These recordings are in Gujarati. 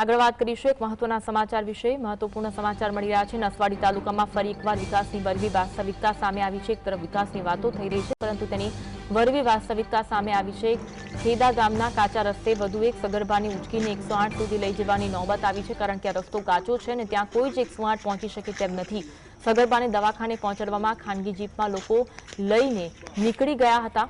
આગળ વાત કરીશું એક મહત્વના સમાચાર વિશે. મહત્વપૂર્ણ સમાચાર મળી રહ્યા છે. નસવાડી તાલુકામાં ફરી એકવાર વિકાસની વરવી વાસ્તવિકતા સામે આવી છે. એક તરફ વિકાસની વાતો થઈ રહી છે, પરંતુ તેની વરવી વાસ્તવિકતા સામે આવી છે. ખેદા ગામના કાચા રસ્તે વધુ એક સગર્ભાની ઉચકીને એકસો સુધી લઈ જવાની નોબત આવી છે, કારણ કે આ રસ્તો કાચો છે અને ત્યાં કોઈ જ એકસો પહોંચી શકે તેમ નથી. સગર્ભાને દવાખાને પહોંચાડવામાં ખાનગી જીપમાં લોકો લઈને નીકળી ગયા હતા.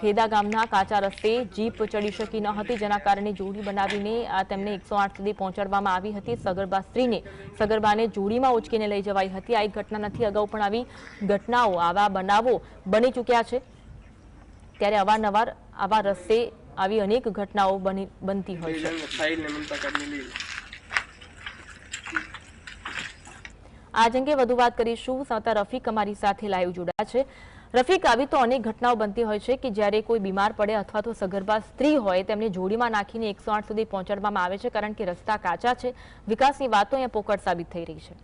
ખેદા ગામના કાચા રસ્તે જીપ ચડી શકી ન હતી, જેના કારણે જોડી બનાવીને તેમને એકસો સુધી પહોંચાડવામાં આવી હતી. સગર્ભા સ્ત્રીને સગર્ભાને જોડીમાં ઉચકીને લઈ જવાઈ હતી. આ એક ઘટના નથી, અગાઉ પણ આવી ઘટનાઓ આવા બનાવો બની ચૂક્યા છે. ત્યારે અવારનવાર આવા રસ્તે આવી અનેક ઘટનાઓ બની, બનતી હોય છે. ફાઇલ ને મમતા કાર્ડની લઈ આ અંગે વધુ વાત કરીશું. સંતા રફીક અમારી સાથે લાઈવ જોડાયા છે. રફીક, આવી તો અનેક ઘટનાઓ બનતી હોય છે કે જ્યારે કોઈ બીમાર પડે અથવા તો સગર્ભા સ્ત્રી હોય, તેમને જોડીમાં નાખીને એકસો આઠ સુધી પહોંચાડવામાં આવે છે કારણ કે રસ્તા કાચા છે. વિકાસની વાતો અહીંયા પોકળ સાબિત થઈ રહી છે.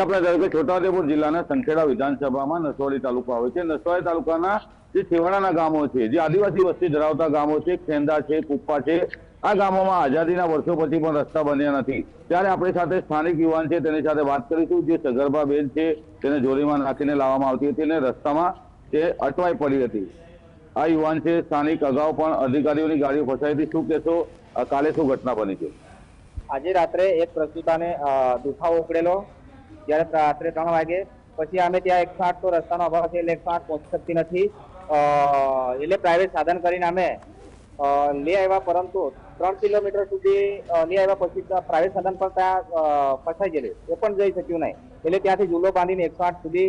આપણે ધારો કે છોટાઉદેપુર જિલ્લાના સંખેડા વિધાનસભામાં નસવાડી તાલુકો આવે છે. નસવાડી તાલુકાના જે છેવાડાના ગામો છે, જે આદિવાસી વસ્તી ધરાવતા ગામો છે, ખેંદા છે, કુપ્પા છે આ ગામોમાં આઝાદીના વર્ષો પછી પણ રસ્તા બન્યા નથી. ત્યારે આપણી સાથે સ્થાનિક યુવાન છે, તેની સાથે વાત કરીશું. જે સગર્ભા બેન છે, તેને જોડીમાં નાખીને લાવવામાં આવતી હતી અને રસ્તામાં તે અટવાઈ પડી હતી. આ યુવાન છે, સ્થાનિક અગાઉ પણ અધિકારીઓની ગાડીઓ ફસાઈ હતી. શું કહેશો? કાલે શું ઘટના બની છે? આજે રાત્રે એક પ્રસ્તુતાને દુખાવો ઉપડેલો જ્યારે રાત્રે ત્રણ વાગે. પછી અમે ત્યાં એકસો આઠ તો રસ્તાનો અભાવ છે, એટલે એકસો આઠ પહોંચી શકતી નથી. એટલે પ્રાઇવેટ સાધન કરીને અમે લઈ આવ્યા, પરંતુ ત્રણ કિલોમીટર સુધી નહીં આવ્યા પછી પ્રાઇવેટ સાધન પણ ત્યાં ફસાઈ ગયેલું. એ પણ જઈ શક્યું નહીં. એટલે ત્યાંથી ઝૂલો બાંધીને એકસો આઠ સુધી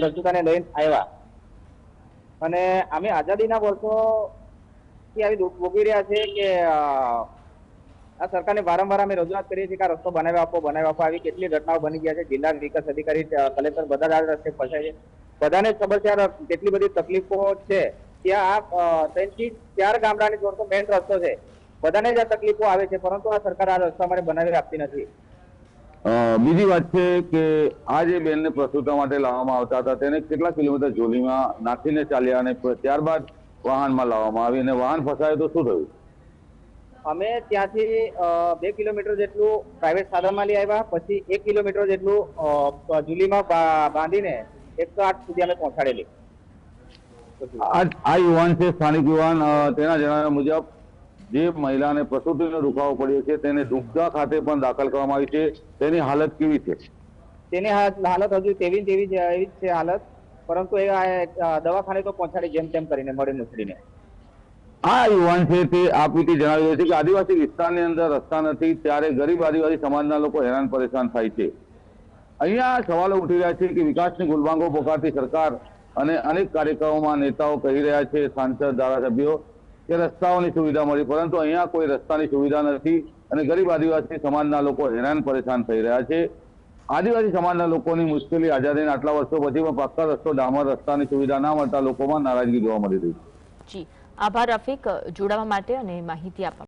પ્રસ્તુતાને લઈને આવ્યા. અને અમે આઝાદીના વર્ષો આવી દુઃખ ભોગવી રહ્યા છે કે આ સરકારને વારંવાર અમે રજૂઆત કરીએ છીએ કે આ રસ્તો બનાવી આપો બનાવી આપો. આવી કેટલી ઘટનાઓ બની ગયા છે. જિલ્લા વિકાસ અધિકારી કલેક્ટર બધા આ રસ્તે ફસાય છે બધાને ખબર છે કેટલી બધી તકલીફો છે. ત્યાં આ ત્રણથી ચાર ગામડાની જોડતો મેઇન રસ્તો છે. બધાને જ આ તકલીફો આવે છે પરંતુ આ સરકાર આ રસ્તા માટે બનાવી આપતી નથી. બીજી વાત છે કે આ જે બેનને પ્રસૂતા માટે લાવવામાં આવતા હતા તેને કેટલા કિલોમીટર જોલીમાં નાખીને ચાલ્યા અને ત્યારબાદ વાહનમાં લાવવામાં આવી અને વાહન ફસાયું તો શું થયું? અમે ત્યાંથી બે કિલોમીટર જેટલું પ્રાઇવેટ સાધનમાં લઈ આવ્યા પછી એક કિલોમીટર જેટલું જુલીમાં બાંધીને એકસો આઠ સુધી અમે પહોંચાડેલી. આ આ યુવાન છે સ્થાનિક યુવાન તેના જણાવ્યા મુજબ જે મહિલાને પ્રસૂતિનો દુખાવો પડ્યો છે તેને દુગ્ધા ખાતે પણ દાખલ કરવામાં આવી છે. તેની હાલત કેવી છે? તેની હાલત હજુ તેવી તેવી જ એવી જ છે હાલત. પરંતુ એ દવાખાને તો પહોંચાડી જેમ તેમ કરીને મળી મુસળીને આ યુવાન છે તે આ પીટી જણાવી રહ્યો છે કે આદિવાસી વિસ્તારની અંદર રસ્તા નથી ત્યારે ગરીબ આદિવાસી સમાજના લોકો હેરાન પરેશાન થાય છે. અહીંયા સવાલો ઉઠી રહ્યા છે કે વિકાસની ગુલબાંગો પોકારતી સરકાર અને અનેક કાર્યક્રમોમાં નેતાઓ કહી રહ્યા છે સાંસદ ધારાસભ્યો કે રસ્તાઓની સુવિધા મળી, પરંતુ અહીંયા કોઈ રસ્તાની સુવિધા નથી અને ગરીબ આદિવાસી સમાજના લોકો હેરાન પરેશાન થઈ રહ્યા છે. આદિવાસી સમાજના લોકોની મુશ્કેલી આઝાદીના આટલા વર્ષો પછી પણ પાક્કા રસ્તો, ડામર રસ્તાની સુવિધા ના મળતા લોકોમાં નારાજગી જોવા મળી રહી છે. આભાર રફીક, જોડાવા માટે અને માહિતી આપવા